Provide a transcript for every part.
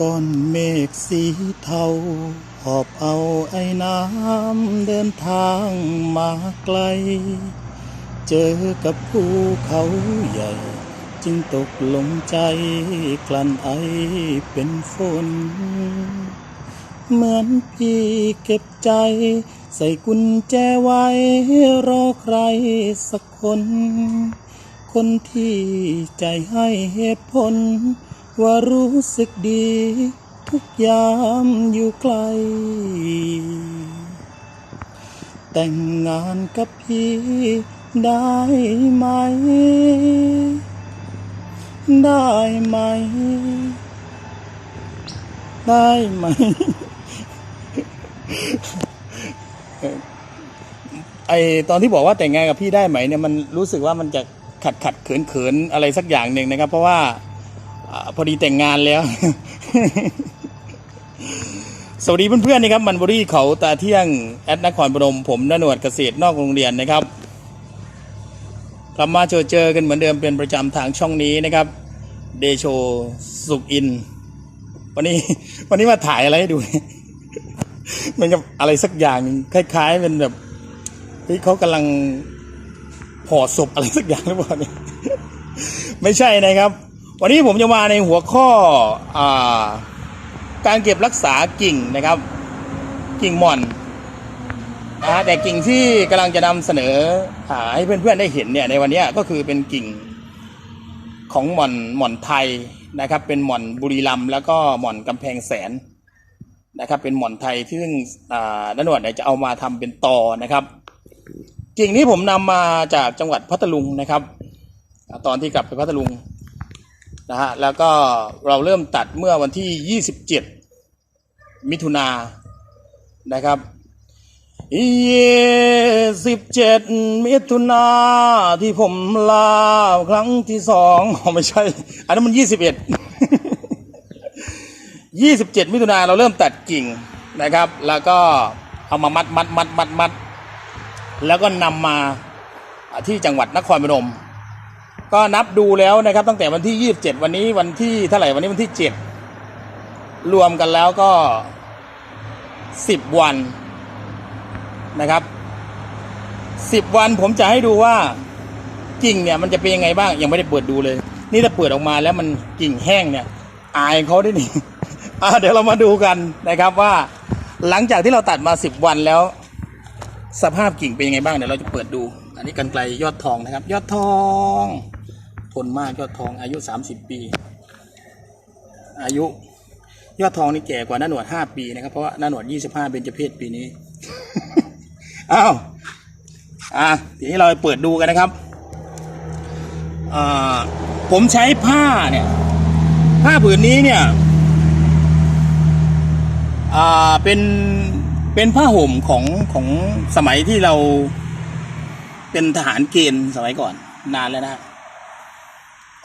ก้อนเมฆสีเทา หอบเอาไอ้น้ำเดินทางมาไกล เจอกับภูเขาใหญ่ จึงตกลงใจกลั้นไอเป็นฝน เหมือนพี่เก็บใจ ใส่กุญแจไว้ รอใครสักคน คนที่ใจให้เหตุผล ว่ารู้สึกดี ทุกยามอยู่ไกล แต่งงานกับพี่ได้ไหม ได้ไหม ได้ไหม ไอตอนที่บอกว่าแต่งงานกับพี่ได้ไหมเนี่ยมันรู้สึกว่ามันจะขัดขัดเขินเขินอะไรสักอย่างหนึ่งนะครับ เพราะว่า พอดีแต่งงานแล้ว สวัสดีเพื่อนๆนะครับ มันบรีเขาตาเที่ยงแอดนครพนมผมนหนวดเกษตรนอกโรงเรียนนะครับกลับมาเจอเจอกันเหมือนเดิมเป็นประจำทางช่องนี้นะครับเดโชสุกอิน วันนี้ วันนี้มาถ่ายอะไรให้ดูมันกับอะไรสักอย่างหนึ่งคล้าย ๆ เป็นแบบเฮ้ยเขากำลังห่อศพอะไรสักอย่างหรือเปล่าเนี่ยไม่ใช่นะครับ วันนี้ผมจะมาในหัวข้ออาการเก็บรักษากิ่งนะครับ กิ่งหม่อนนะฮะแต่กิ่งที่กำลังจะนำเสนออให้เพื่อนๆได้เห็นเนี่ยในวันนี้ก็คือเป็นกิ่งของหม่อนหม่อนไทยนะครับ เป็นหม่อนบุรีรัมย์แล้วก็หม่อนกำแพงแสนนะครับ เป็นหม่อนไทยที่ซึ่งด้านหนวดเนี่ยจะเอามาทำเป็นตอนะครับ กิ่งนี้ผมนำมาจากจังหวัดพัทลุงนะครับ ตอนที่กลับไปพัทลุง นะฮะแล้วก็เราเริ่มตัดเมื่อวันที่ 27 มิถุนานะครับ27มิถุนาที่ผมลาครั้งที่สองอ๋อไม่ใช่ อันนั้นมัน21 27มิถุนาเราเริ่มตัดกิ่งนะครับ แล้วก็เอามามัดมัดมัดมัดมัด แล้วก็นำมาที่จังหวัดนครพนม ก็นับดูแล้วนะครับ ตั้งแต่วันที่ 27 วันนี้วันที่เท่าไหร่วันนี้วันที่ 7 รวมกันแล้วก็ 10 วันนะครับ 10 วันผมจะให้ดูว่ากิ่งเนี่ยมันจะเป็นยังไงบ้างยังไม่ได้เปิดดูเลย นี่ถ้าเปิดออกมาแล้วมันกิ่งแห้งเนี่ย อายเขาได้หนี่อะเดี๋ยวเรามาดูกันนะครับว่า หลังจากที่เราตัดมา 10 วันแล้ว สภาพกิ่งเป็นยังไงบ้างเดี๋ยวเราจะเปิดดูอันนี้กันไกลยอดทองนะครับ ยอดทอง ทนมากยอดทองอายุ 30 ปี อายุยอดทองนี่แก่กว่าหน้าหนวด 5 ปีนะครับ เพราะว่าหน้าหนวด 25 เป็นจเพศปีนี้ อ้าวอะทีนี้เราเปิดดูกันนะครับผมใช้ผ้าเนี่ย ผ้าผืนนี้เนี่ยเป็นเป็นผ้าห่มของของสมัยที่เราเป็นทหารเกณฑ์สมัยก่อนนานแล้วนะ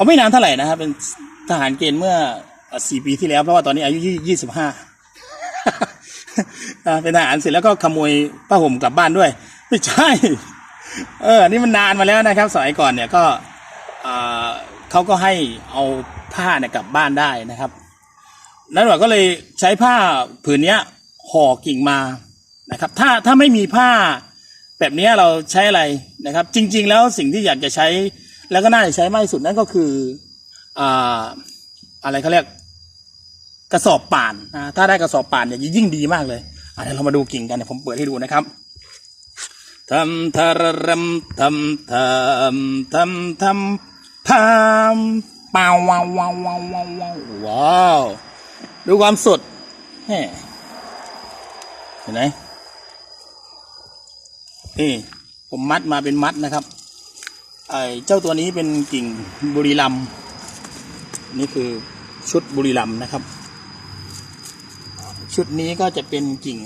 เอาไม่นานเท่าไหร่นะครับ เป็นทหารเกณฑ์เมื่อสี่ปีที่แล้วเพราะว่าตอนนี้อายุยี่สิบห้าเป็นทหารเสร็จแล้วก็ขโมยผ้าห่มกลับบ้านด้วย ไม่ใช่ เออ นี่มันนานมาแล้วนะครับ สมัยก่อนเนี่ยก็เขาก็ให้เอาผ้าเนี่ยกลับบ้านได้นะครับนั้นหน่อยก็เลยใช้ผ้าผืนเนี้ยห่อกิ่งมานะครับ ถ้าถ้าไม่มีผ้าแบบนี้เราใช้อะไรนะครับ จริง ๆ แล้วสิ่งที่อยากจะใช้ แล้วก็น่าจะใช้มากที่สุดนั่นก็คืออ่าอะไรเขาเรียกกระสอบป่านนะถ้าได้กระสอบป่านเนี่ยยิ่งดีมากเลยอะเดี๋ยวเรามาดูกิ่งกันเดี๋ยวผมเปิดให้ดูนะครับทำทารรำทำทำทำทำทำป้าวว้าวว้าวว้าวว้าวว้าวว้าวดูความสดเห็นไหมนี่ผมมัดมาเป็นมัดนะครับ ไอ้เจ้าตัวนี้เป็นกิ่งบุรีรัมย์นี่คือชุดบุรีรัมย์นะครับ ชุดนี้ก็จะเป็นกิ่ง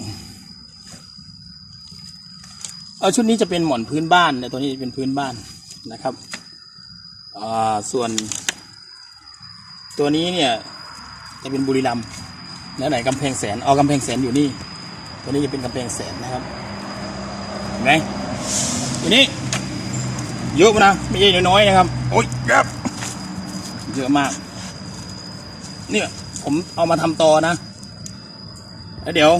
เอาชุดนี้จะเป็นหมอนพื้นบ้านในตัวนี้จะเป็นพื้นบ้านนะครับส่วน ตัวนี้เนี่ยจะเป็นบุรีรัมย์แล้วไหนกำแพงแสนเอากำแพงแสนอยู่นี่ ตัวนี้จะเป็นกำแพงแสนนะครับเห็นไหมตัวนี้ เยอะนะไม่ใช่น้อยๆนะครับ โอ้ยเยอะเยอะมาก เนี่ยผผมเอามาทำตอนะแล้วเดี๋ยว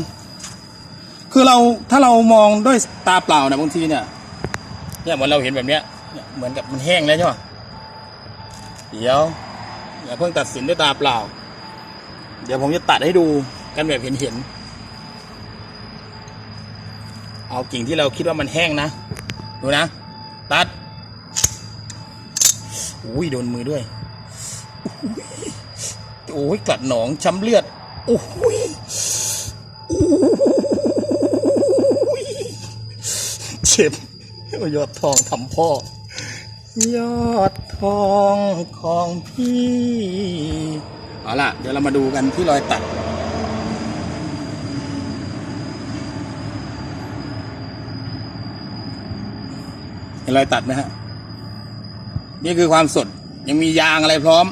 คือเราถ้าเรามองด้วยตาเปล่าเนี่ยบางทีเนี่ย เนี่ยเหมือนเราเห็นแบบเนี้ยเนี่ยเหมือนกับมันแห้งแล้วใช่ป่ะเดี๋ยวอย่าเพิ่งตัดสินด้วยตาเปล่า เดี๋ยวผมจะตัดให้ดูกันแบบเห็นเห็นๆเอากิ่งที่เราคิดว่ามันแห้งนะ ดูนะ ตัด อุ้ยโดนมือด้วยโอ้ยกลัดหนองช้ำเลือดโอ้ยโอ้ยเจ็บยอดทองทำพ่อ ยอดทองของพี่เอาล่ะ เดี๋ยวเรามาดูกันที่รอยตัดเห็นรอยตัดไหมฮะ นี่คือความสดยังมียางอะไรพร้อม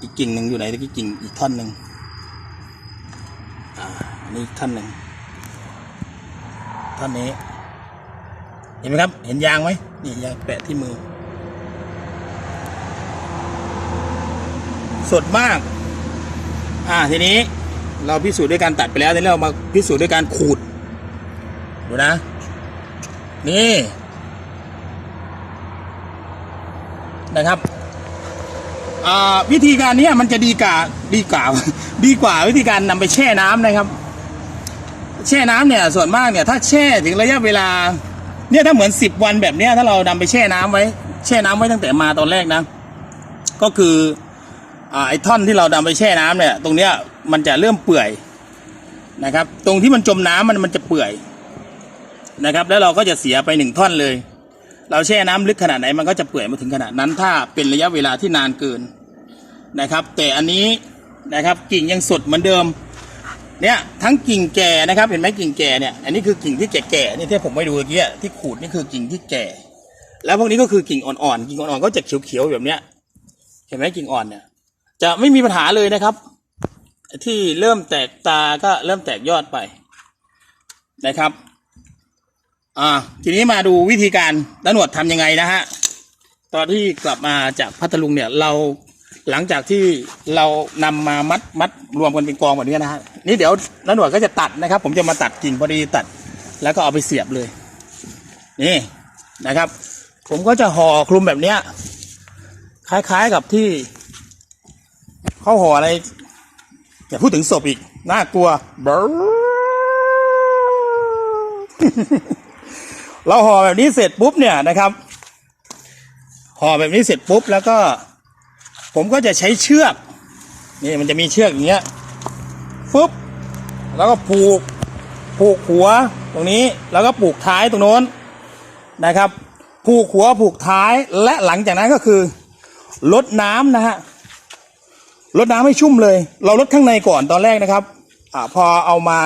อีกกิ่งหนึ่งอยู่ไหนอีกกิ่งอีกท่อนหนึ่งอ่าอันนี้ท่อนหนึ่งท่อนนี้ เห็นไหมครับ เห็นยางไหมนี่ยางแปะที่มือ สดมาก อ่าทีนี้เราพิสูจน์ด้วยการตัดไปแล้วทีนี้เรามาพิสูจน์ด้วยการขูด ดูนะ นี่ นะครับวิธีการนี้มันจะดีกว่าดีกว่าดีกว่าวิธีการนำไปแช่น้ำนะครับ แช่น้ำเนี่ยส่วนมากเนี่ยถ้าแช่ถึงระยะเวลาเนี่ยถ้าเหมือนสิบวันแบบเนี้ยถ้าเรานำไปแช่น้ำไว้ แช่น้ำไว้ตั้งแต่มาตอนแรกนะ ก็คืออ่าไอ้ท่อนที่เรานำไปแช่น้ำเนี่ย ตรงเนี้ยมันจะเริ่มเปื่อยนะครับ ตรงที่มันจมน้ำมันมันจะเปื่อยนะครับ แล้วเราก็จะเสียไปหนึ่งท่อนเลย เราแช่น้ำลึกขนาดไหนมันก็จะเปื่อยมาถึงขนาดนั้น ถ้าเป็นระยะเวลาที่นานเกินนะครับ แต่อันนี้นะครับกิ่งยังสดเหมือนเดิมเนี่ยทั้งกิ่งแก่นะครับเห็นไหมกิ่งแก่เนี่ยอันนี้คือกิ่งที่แก่ๆนี่ที่ผมไปดูเมื่อกี้ที่ขูดนี่คือกิ่งที่แก่ แล้วพวกนี้ก็คือกิ่งอ่อนๆกิ่งอ่อนๆก็จะเขียวๆแบบเนี้ยเห็นไหมกิ่งอ่อนเนี่ย จะไม่มีปัญหาเลยนะครับ ที่เริ่มแตกตาก็เริ่มแตกยอดไปนะครับ อ่าทีนี้มาดูวิธีการตำรวจทำยังไงนะฮะตอนที่กลับมาจากพัทลุงเนี่ยเราหลังจากที่เรานำมามัดมัดรวมกันเป็นกองแบบนี้นะฮะนี่เดี๋ยวตำรวจก็จะตัดนะครับ ผมจะมาตัดกิ่งพอดีตัด แล้วก็เอาไปเสียบเลย นี่นะครับ ผมก็จะห่อคลุมแบบเนี้ย คล้ายๆกับที่เขาห่ออะไรอย่าพูดถึงศพอีกน่ากลัวบ เราห่อแบบนี้เสร็จปุ๊บเนี่ยนะครับห่อแบบนี้เสร็จปุ๊บแล้วก็ ผมก็จะใช้เชือกนี่มันจะมีเชือกอย่างเงี้ยฟึบแล้วก็ผูกผูกหัวตรงนี้แล้วก็ผูกท้ายตรงโน้นนะครับ ผูกหัวผูกท้ายและหลังจากนั้นก็คือลดน้ำนะฮะลดน้ำให้ชุ่มเลย เราลดข้างในก่อนตอนแรกนะครับอ่าพอเอามา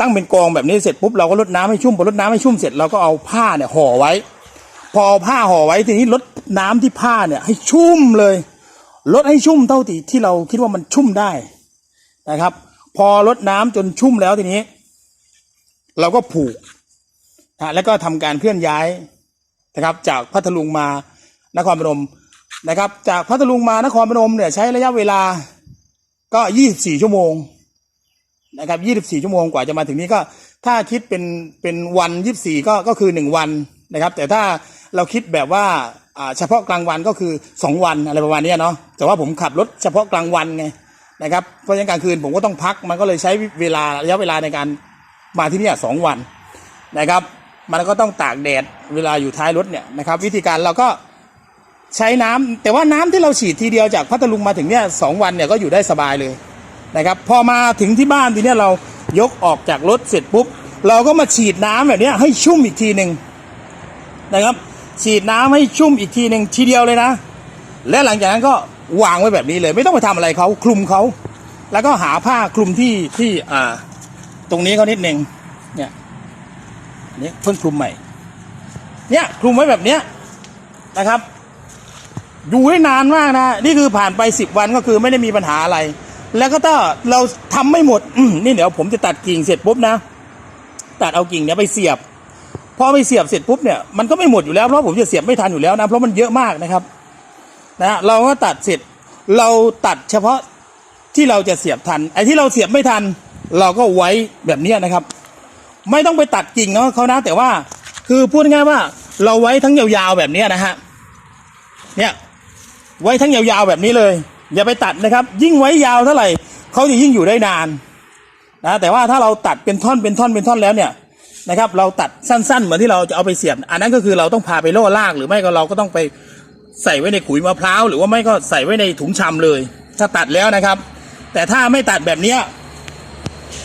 ตั้งเป็นกองแบบนี้เสร็จปุ๊บเราก็ลดน้ำให้ชุ่มพอลดน้ำให้ชุ่มเสร็จเราก็เอาผ้าเนี่ยห่อไว้ พอเอาผ้าห่อไว้ทีนี้ลดน้ำที่ผ้าเนี่ยให้ชุ่มเลย ลดให้ชุ่มเท่าที่ที่เราคิดว่ามันชุ่มได้นะครับ พอลดน้ำจนชุ่มแล้วทีนี้ เราก็ผูกนะแล้วก็ทำการเคลื่อนย้ายนะครับ จากพัทลุงมานครพนมนะครับ จากพัทลุงมานครพนมเนี่ยใช้ระยะเวลาก็ 24 ชั่วโมง นะครับ24 ชั่วโมงกว่าจะมาถึงนี้ก็ ถ้าคิดเป็นเป็นวัน 24 ก็ก็คือ 1 วันนะครับ แต่ถ้าเราคิดแบบว่าเฉพาะกลางวันก็คือ 2 วันอะไรประมาณนี้เนาะแต่ว่าผมขับรถเฉพาะกลางวันไงนะครับเพราะฉะนั้นกลางคืนผมก็ต้องพักมันก็เลยใช้เวลาระยะเวลาในการมาที่นี่สองวันนะครับ มันก็ต้องตากแดดเวลาอยู่ท้ายรถเนี่ยนะครับ วิธีการเราก็ใช้น้ำแต่ว่าน้ำที่เราฉีดทีเดียวจากพัทลุงมาถึงเนี่ยสองวันเนี่ยก็อยู่ได้สบายเลย นะครับพอมาถึงที่บ้านทีเนี้ยเรายกออกจากรถเสร็จปุ๊บ เราก็มาฉีดน้ำแบบเนี้ยให้ชุ่มอีกทีหนึ่งนะครับ ฉีดน้ำให้ชุ่มอีกทีหนึ่งทีเดียวเลยนะ และหลังจากนั้นก็วางไว้แบบนี้เลย ไม่ต้องไปทำอะไรเขาคลุมเขาแล้วก็หาผ้าคลุมที่ที่อ่า ตรงนี้เขานิดหนึ่งเนี่ยนนี้เพิ่งคลุมใหม่ เนี่ยคลุมไว้แบบเนี้ยนะครับดูให้นานมากนะ นี่คือผ่านไปสิบวันก็คือไม่ได้มีปัญหาอะไร แล้วก็ถ้าเราทำไม่หมดมนี่เดี๋ยวผมจะตัดกิ่งเสร็จปุ๊บนะ ตัดเอากิ่งเนี้ยไปเสียบพอไปเสียบเสร็จปุ๊บเนี่ยมันก็ไม่หมดอยู่แล้วเพราะผมจะเสียบไม่ทันอยู่แล้วนะเพราะมันเยอะมากนะครับนะเราก็ตัดเสร็จเราตัดเฉพาะที่เราจะเสียบทัน ไอ้ที่เราเสียบไม่ทัน เราก็ไว้แบบนี้นะครับ ไม่ต้องไปตัดกิ่งเนาะเขานะแต่ว่าคือพูดง่ายว่าเราไว้ทั้งยาวๆแบบนี้นะฮะเนี่ยไว้ทั้งยาวๆแบบนี้เลย อย่าไปตัดนะครับ ยิ่งไว้ยาวเท่าไหร่เขาจะยิ่งอยู่ได้นานนะแต่ว่าถ้าเราตัดเป็นท่อนเป็นท่อนเป็นท่อนแล้วเนี่ยนะครับ เราตัดสั้นๆ เหมือนที่เราจะเอาไปเสียบ อันนั้นก็คือเราต้องพาไปโล่ลาก หรือไม่ก็เราก็ต้องไปใส่ไว้ในขุยมะพร้าวหรือว่าไม่ก็ใส่ไว้ในถุงชำเลย ถ้าตัดแล้วนะครับ แต่ถ้าไม่ตัดแบบเนี้ย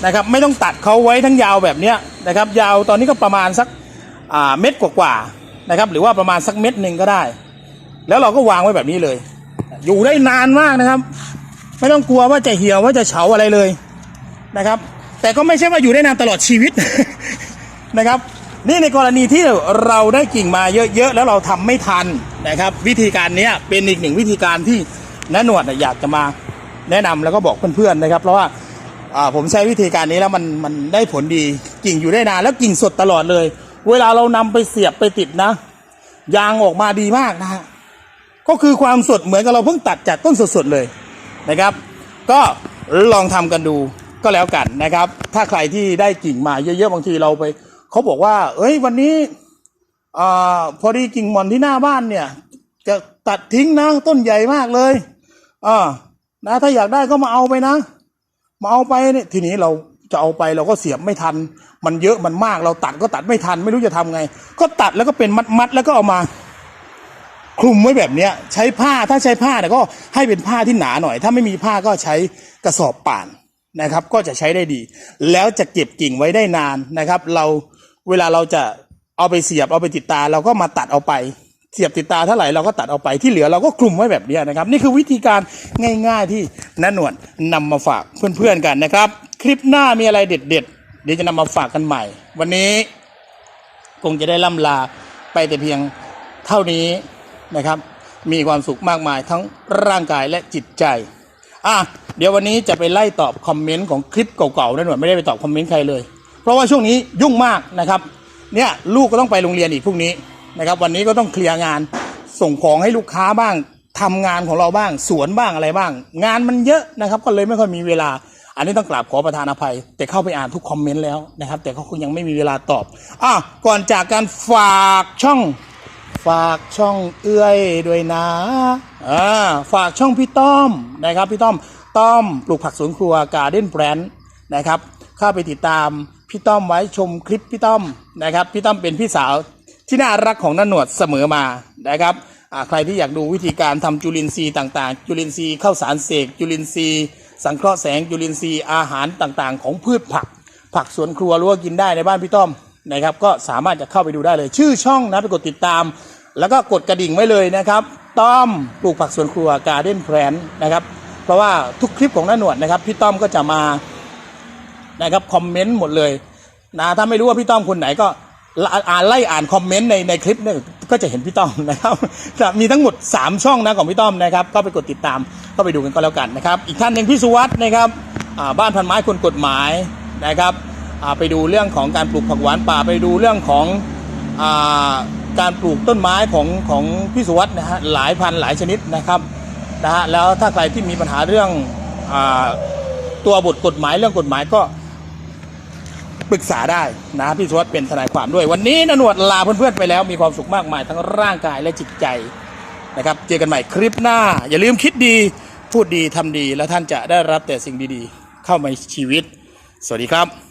นะครับ ไม่ต้องตัดเขาไว้ทั้งยาวแบบเนี้ยนะครับ ยาวตอนนี้ก็ประมาณสักอ่าเม็ดกว่าๆนะครับ หรือว่าประมาณสักเม็ดหนึ่งก็ได้ แล้วเราก็วางไว้แบบนี้เลย อยู่ได้นานมากนะครับ ไม่ต้องกลัวว่าจะเหี่ยวว่าจะเฉาอะไรเลยนะครับ แต่ก็ไม่ใช่ว่าอยู่ได้นานตลอดชีวิตนะครับ นี่ในกรณีที่เราได้กิ่งมาเยอะๆแล้วเราทำไม่ทันนะครับ วิธีการนี้เป็นอีกหนึ่งวิธีการที่น้าหนวดอยากจะมาแนะนำแล้วก็บอกเพื่อนๆนะครับ เพราะว่าผมใช้วิธีการนี้แล้วมันมันได้ผลดีกิ่งอยู่ได้นานแล้วกิ่งสดตลอดเลย เวลาเรานำไปเสียบไปติดนะ ยางออกมาดีมากนะฮะ ก็คือความสดเหมือนกับเราเพิ่งตัดจากต้นสดๆเลยนะครับ ก็ลองทำกันดูก็แล้วกันนะครับ ถ้าใครที่ได้กิ่งมาเยอะๆบางทีเราไปเขาบอกว่า เอ้ยวันนี้อพอดีกิ่งหมอนที่หน้าบ้านเนี่ย จะตัดทิ้งนะต้นใหญ่มากเลยอ่านะถ้าอยากได้ก็มาเอาไปนะ มาเอาไปเนี่ยทีนี้เราจะเอาไปเราก็เสียบไม่ทัน มันเยอะมันมากเราตัดก็ตัดไม่ทัน ไม่รู้จะทำไง ก็ตัดแล้วก็เป็นมัดๆแล้วก็เอามา คลุมไว้แบบเนี้ยใช้ผ้าถ้าใช้ผ้าเนี่ยก็ให้เป็นผ้าที่หนาหน่อย ถ้าไม่มีผ้าก็ใช้กระสอบป่านนะครับ ก็จะใช้ได้ดี แล้วจะเก็บกิ่งไว้ได้นานนะครับ เราเวลาเราจะเอาไปเสียบเอาไปติดตาเราก็มาตัดเอาไป เสียบติดตาเท่าไหร่เราก็ตัดเอาไปที่เหลือเราก็คลุมไว้แบบนี้นะครับ นี่คือวิธีการง่าย ๆที่น้าหนวดนำมาฝากเพื่อนๆกันนะครับ คลิปหน้ามีอะไรเด็ดๆเดี๋ยวจะนำมาฝากกันใหม่ วันนี้คงจะได้ล่ำลาไปแต่เพียงเท่านี้ นะครับ มีความสุขมากมายทั้งร่างกายและจิตใจ อะ เดี๋ยววันนี้จะไปไล่ตอบคอมเมนต์ของคลิปเก่าๆนั่นหน่อยไม่ได้ไปตอบคอมเมนต์ใครเลย เพราะว่าช่วงนี้ยุ่งมากนะครับ เนี่ยลูกก็ต้องไปโรงเรียนอีกพรุ่งนี้นะครับ วันนี้ก็ต้องเคลียร์งานส่งของให้ลูกค้าบ้างทำงานของเราบ้าง สวนบ้างอะไรบ้าง งานมันเยอะนะครับ ก็เลยไม่ค่อยมีเวลา อันนี้ต้องกราบขอประทานอภัย แต่เข้าไปอ่านทุกคอมเมนต์แล้วนะครับ แต่เขาคงยังไม่มีเวลาตอบอะก่อนจากการฝากช่อง ฝากช่องเอื้อยด้วยนะอ่าฝากช่องพี่ต้อมนะครับพี่ต้อมต้อมปลูกผักสวนครัวการ์เด้นแบรนด์นะครับเข้าไปติดตามพี่ต้อมไว้ชมคลิปพี่ต้อมนะครับพี่ต้อมเป็นพี่สาวที่น่ารักของน้าหนวดเสมอมานะครับอ่าใครที่อยากดูวิธีการทำจุลินทรีย์ต่างๆ จุลินทรีย์ข้าวสารเสกจุลินทรีย์ สังเคราะห์แสงจุลินทรีย์อาหารต่างๆ ของพืชผัก ผักสวนครัวรู้ว่ากินได้ในบ้านพี่ต้อม นะครับ ก็สามารถจะเข้าไปดูได้เลย ชื่อช่องนะไปกดติดตาม แล้วก็กดกระดิ่งไว้เลยนะครับ ต้อมปลูกผักสวนครัวการ์เด้นแพลนนะครับ เพราะว่าทุกคลิปของน้าหนวดนะครับ พี่ต้อมก็จะมานะครับคอมเมนต์หมดเลยนะถ้าไม่รู้ว่าพี่ต้อมคนไหนก็อ่านไล่อ่านคอมเมนต์ในในคลิปเนี่ยก็จะเห็นพี่ต้อมนะครับจะมีทั้งหมด 3 ช่องนะของพี่ต้อมนะครับ ก็ไปกดติดตามก็ไปดูกันก็แล้วกันนะครับ อีกท่านหนึ่งพี่สุวัสด์นะครับบ้านพันไม้คนกฎหมายนะครับ ไปดูเรื่องของการปลูกผักหวานป่าไปดูเรื่องของอการปลูกต้นไม้ของของพี่สุวัสด์นะฮะหลายพันหลายชนิดนะครับนะฮะแล้วถ้าใครที่มีปัญหาเรื่องอตัวบทกฎหมายเรื่องกฎหมายก็ปรึกษาได้นะพี่สุวัสด์เป็นทนายความด้วย วันนี้นะหนวดลาเพื่อนๆไปแล้วมีความสุขมากมายทั้งร่างกายและจิตใจนะครับเจอกันใหม่คลิปหน้า อย่าลืมคิดดีพูดดีทำดี แล้วท่านจะได้รับแต่สิ่งดีๆ เข้ามาในชีวิต สวัสดีครับ